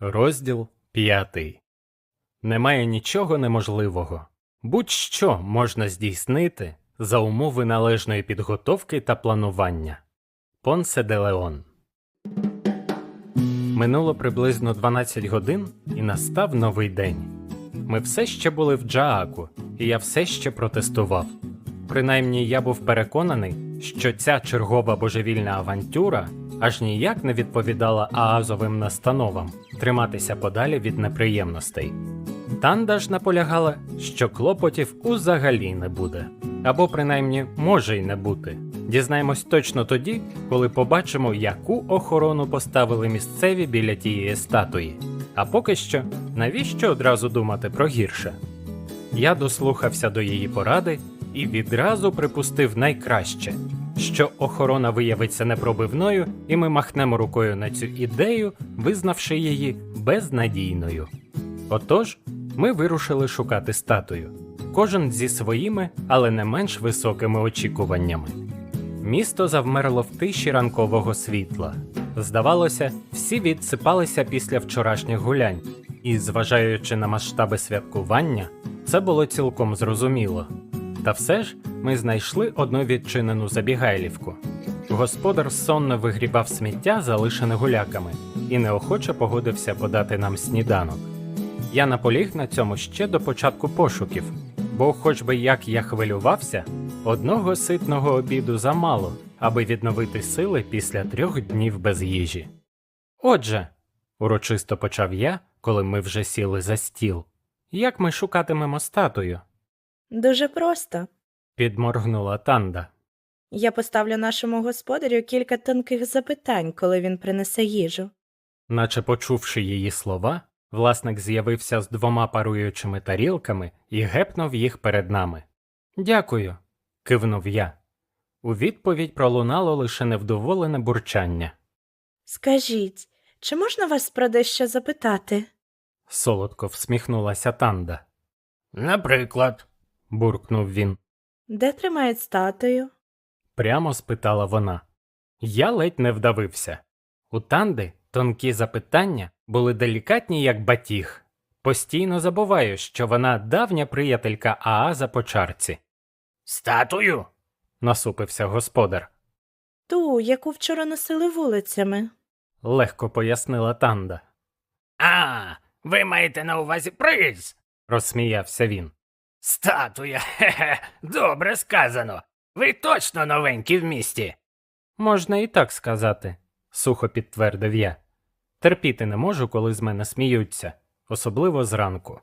Розділ п'ятий. Немає нічого неможливого. Будь-що можна здійснити за умови належної підготовки та планування. Понсе де Леон. Минуло приблизно 12 годин і настав новий день. Ми все ще були в Джааку, і я все ще протестував. Принаймні я був переконаний, що ця чергова божевільна авантюра аж ніяк не відповідала аазовим настановам триматися подалі від неприємностей. Танда ж наполягала, що клопотів узагалі не буде, або принаймні може й не бути. Дізнаємось точно тоді, коли побачимо, яку охорону поставили місцеві біля тієї статуї. А поки що, навіщо одразу думати про гірше? Я дослухався до її поради і відразу припустив найкраще, що охорона виявиться непробивною, і ми махнемо рукою на цю ідею, визнавши її безнадійною. Отож, ми вирушили шукати статую, кожен зі своїми, але не менш високими очікуваннями. Місто завмерло в тиші ранкового світла. Здавалося, всі відсипалися після вчорашніх гулянь, і, зважаючи на масштаби святкування, це було цілком зрозуміло. Та все ж ми знайшли одну відчинену забігайлівку. Господар сонно вигрібав сміття, залишене гуляками, і неохоче погодився подати нам сніданок. Я наполіг на цьому ще до початку пошуків, бо, хоч би як я хвилювався, одного ситного обіду замало, аби відновити сили після трьох днів без їжі. Отже, урочисто почав я, коли ми вже сіли за стіл. Як ми шукатимемо статую? Дуже просто. підморгнула Танда. Я поставлю нашому господарю кілька тонких запитань, коли він принесе їжу. Наче почувши її слова, власник з'явився з двома паруючими тарілками і гепнув їх перед нами. Дякую, кивнув я. У відповідь пролунало лише невдоволене бурчання. Скажіть, чи можна вас про дещо запитати? Солодко всміхнулася Танда. Наприклад, буркнув він. Де тримають статую? Прямо спитала вона. Я ледь не вдавився. У Танди тонкі запитання були делікатні, як батіг. Постійно забуваю, що вона давня приятелька Ааза по чарці, статую? насупився господар. Ту, яку вчора носили вулицями. Легко пояснила Танда. А, ви маєте на увазі приз? Розсміявся він. Статуя, хе-хе, добре сказано. Ви точно новенькі в місті. Можна і так сказати, сухо підтвердив я. Терпіти не можу, коли з мене сміються, особливо зранку.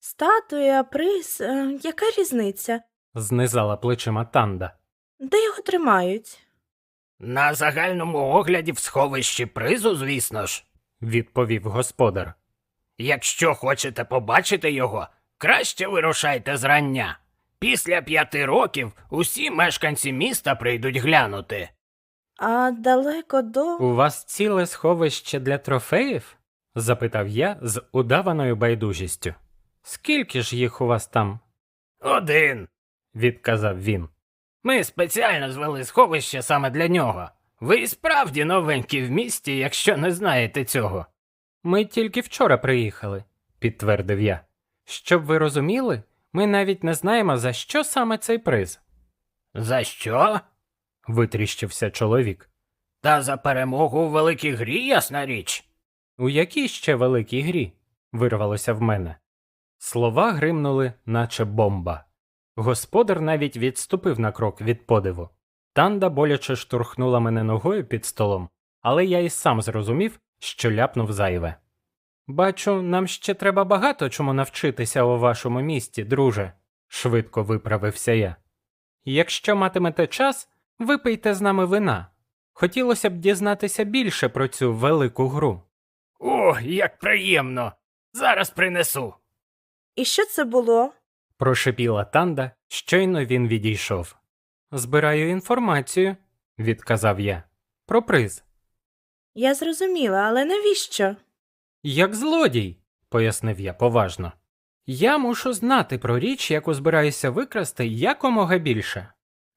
Статуя, приз, е, яка різниця? Знизала плечима Танда. Де його тримають? На загальному огляді в сховищі призу, звісно ж. відповів господар. Якщо хочете побачити його, краще вирушайте зрання. Після п'яти років усі мешканці міста прийдуть глянути. А далеко до. У вас ціле сховище для трофеїв? запитав я з удаваною байдужістю. Скільки ж їх у вас там? Один. відказав він. Ми спеціально звели сховище саме для нього. Ви і справді новенькі в місті, якщо не знаєте цього. Ми тільки вчора приїхали, підтвердив я. Щоб ви розуміли, ми навіть не знаємо, за що саме цей приз, За що? витріщився чоловік. Та за перемогу у великій грі, ясна річ. У якій ще великій грі? вирвалося в мене. Слова гримнули, наче бомба. Господар навіть відступив на крок від подиву. Танда боляче штурхнула мене ногою під столом, але я і сам зрозумів, що ляпнув зайве. Бачу, нам ще треба багато чому навчитися у вашому місті, друже, швидко виправився я. Якщо матимете час, випийте з нами вина. Хотілося б дізнатися більше про цю велику гру. О, як приємно. Зараз принесу. І що це було? прошепіла Танда, щойно він відійшов. Збираю інформацію, відказав я. Про приз. Я зрозуміла, але навіщо? Як злодій, пояснив я поважно. Я мушу знати про річ, яку збираюся викрасти якомога більше,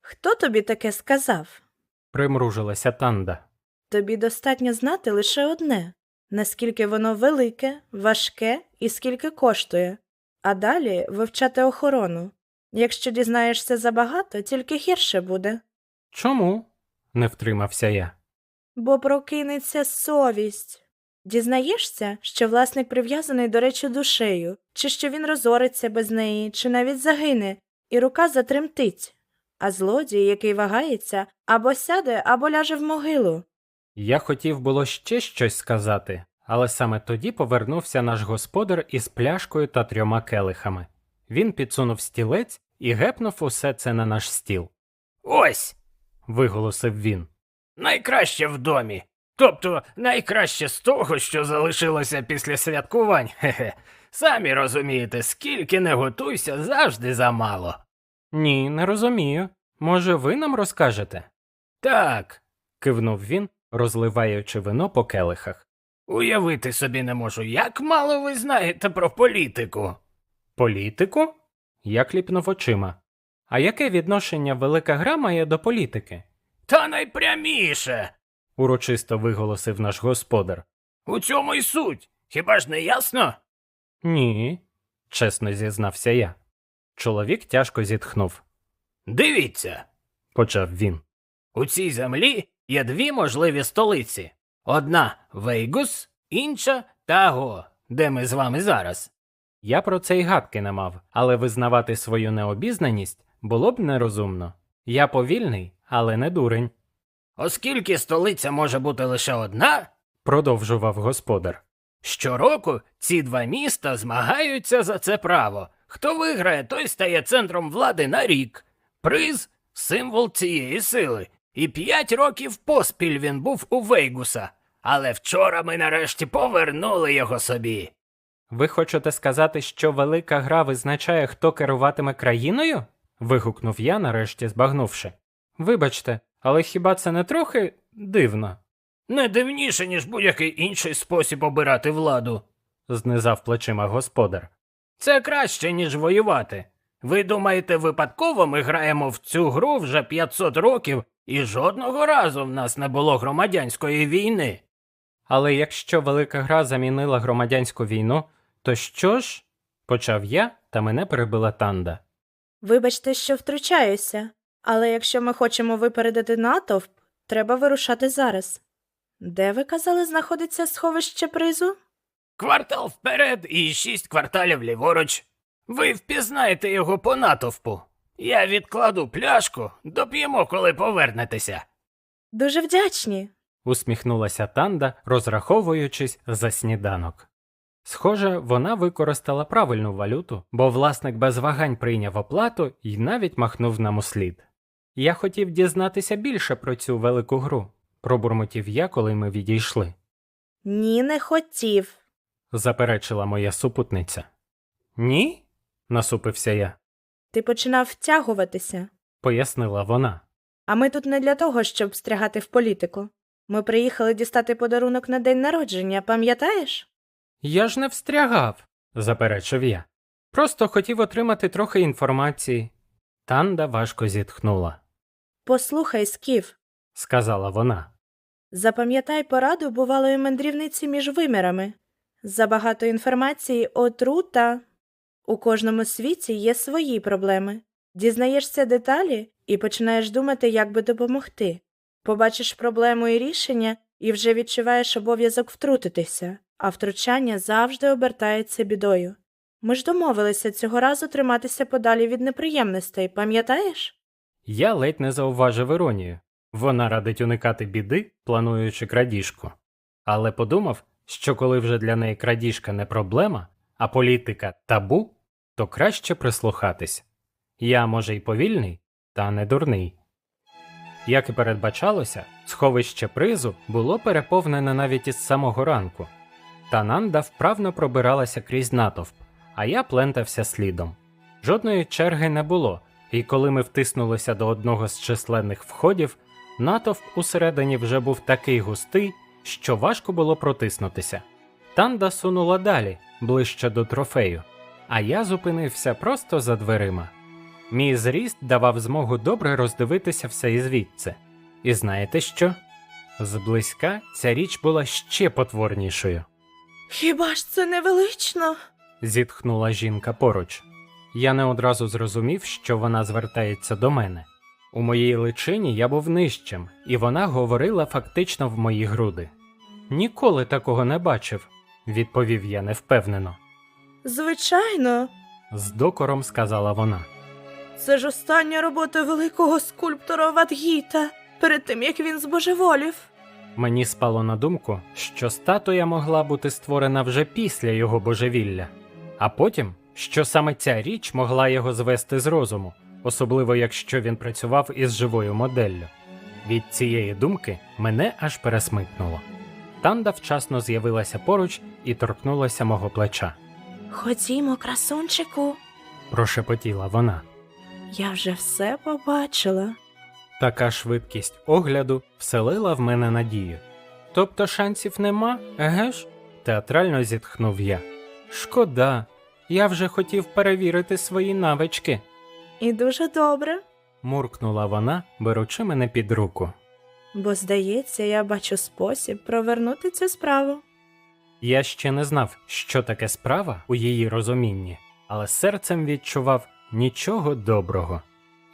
Хто тобі таке сказав? примружилася Танда. Тобі достатньо знати лише одне. наскільки воно велике, важке і скільки коштує, а далі вивчати охорону. Якщо дізнаєшся забагато, тільки гірше буде, Чому? не втримався я. бо прокинеться совість. Дізнаєшся, що власник прив'язаний до речі душею, чи що він розориться без неї, чи навіть загине, і рука затремтить, а злодій, який вагається, або сяде, або ляже в могилу. Я хотів було ще щось сказати, але саме тоді повернувся наш господар із пляшкою та трьома келихами. Він підсунув стілець і гепнув усе це на наш стіл. Ось, Виголосив він. найкраще в домі. Тобто найкраще з того, що залишилося після святкувань. Хе-хе. Самі розумієте, скільки не готуйся, завжди замало. Ні, не розумію. Може, ви нам розкажете? Так, кивнув він, розливаючи вино по келихах. уявити собі не можу, як мало ви знаєте про політику. Політику? Я кліпнув очима. А яке відношення велика гра має до політики? Та найпряміше. Урочисто виголосив наш господар. У цьому й суть. Хіба ж не ясно? Ні, чесно зізнався я. Чоловік тяжко зітхнув. Дивіться, Почав він. у цій землі є дві можливі столиці: одна Вейгус, інша Таго, де ми з вами зараз. Я про це й гадки не мав, але визнавати свою необізнаність було б нерозумно. Я повільний, але не дурень, Оскільки столиця може бути лише одна, продовжував господар. щороку ці два міста змагаються за це право. Хто виграє, той стає центром влади на рік. Приз символ цієї сили. І п'ять років поспіль він був у Вейгуса. Але вчора ми нарешті повернули його собі. Ви хочете сказати, що велика гра визначає, хто керуватиме країною? вигукнув я, нарешті збагнувши. Вибачте, але хіба це не трохи дивно? Не дивніше, ніж будь-який інший спосіб обирати владу. знизав плечима господар. Це краще, ніж воювати. Ви думаєте, випадково ми граємо в цю гру вже 500 років, і жодного разу в нас не було громадянської війни. Але якщо велика гра замінила громадянську війну, то що ж? почав я, та мене перебила танда. Вибачте, що втручаюся, але якщо ми хочемо випередити натовп, треба вирушати зараз. Де ви казали, знаходиться сховище призу? Квартал вперед і шість кварталів ліворуч. Ви впізнаєте його по натовпу. Я відкладу пляшку, доп'ємо, коли повернетеся. Дуже вдячні. усміхнулася Танда, розраховуючись за сніданок. Схоже, вона використала правильну валюту, бо власник без вагань прийняв оплату і навіть махнув нам услід. Я хотів дізнатися більше про цю велику гру, пробурмотів я, коли ми відійшли, Ні, не хотів. заперечила моя супутниця. Ні? насупився я, Ти починав втягуватися. пояснила вона. А ми тут не для того, щоб встрягати в політику. Ми приїхали дістати подарунок на день народження, пам'ятаєш? Я ж не встрягав, заперечив я. Просто хотів отримати трохи інформації. Танда важко зітхнула, Послухай, Скіф, сказала вона. запам'ятай пораду бувалої мандрівниці між вимірами. Забагато інформації отрута. У кожному світі є свої проблеми. Дізнаєшся деталі і починаєш думати, як би допомогти. Побачиш проблему і рішення, і вже відчуваєш обов'язок втрутитися, а втручання завжди обертається бідою. Ми ж домовилися цього разу триматися подалі від неприємностей, пам'ятаєш? Я ледь не зауважив іронію. Вона радить уникати біди, плануючи крадіжку. Але подумав, що коли вже для неї крадіжка не проблема, а політика табу, то краще прислухатись. Я, може, й повільний, та не дурний. Як і передбачалося, сховище призу було переповнене навіть із самого ранку. Тананда вправно пробиралася крізь натовп, а я плентався слідом. Жодної черги не було, і коли ми втиснулися до одного з численних входів, натовп усередині вже був такий густий, що важко було протиснутися. Танда сунула далі, ближче до трофею, а я зупинився просто за дверима. Мій зріст давав змогу добре роздивитися все і звідси. І знаєте що? Зблизька ця річ була ще потворнішою. Хіба ж це невелично? зітхнула жінка поруч. Я не одразу зрозумів, що вона звертається до мене. У моїй личині я був нижчим, і вона говорила фактично в мої груди. Ніколи такого не бачив, відповів я невпевнено. Звичайно, З докором сказала вона. це ж остання робота великого скульптора Вадгіта, перед тим як він збожеволів. Мені спало на думку, що статуя могла бути створена вже після його божевілля, а потім, що саме ця річ могла його звести з розуму, особливо якщо він працював із живою моделлю. Від цієї думки мене аж пересмикнуло. Танда вчасно з'явилася поруч і торкнулася мого плеча. Ходімо, красунчику, Прошепотіла вона. я вже все побачила. Така швидкість огляду вселила в мене надію. Тобто шансів нема, еге ж? Театрально зітхнув я. Шкода, я вже хотів перевірити свої навички, І дуже добре, муркнула вона, беручи мене під руку. бо, здається, я бачу спосіб провернути цю справу. Я ще не знав, що таке справа у її розумінні, але серцем відчував нічого доброго.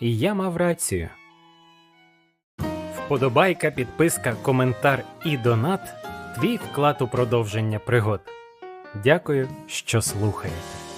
І я мав рацію. Вподобайка, підписка, коментар і донат твій вклад у продовження пригод. Дякую, що слухаєте.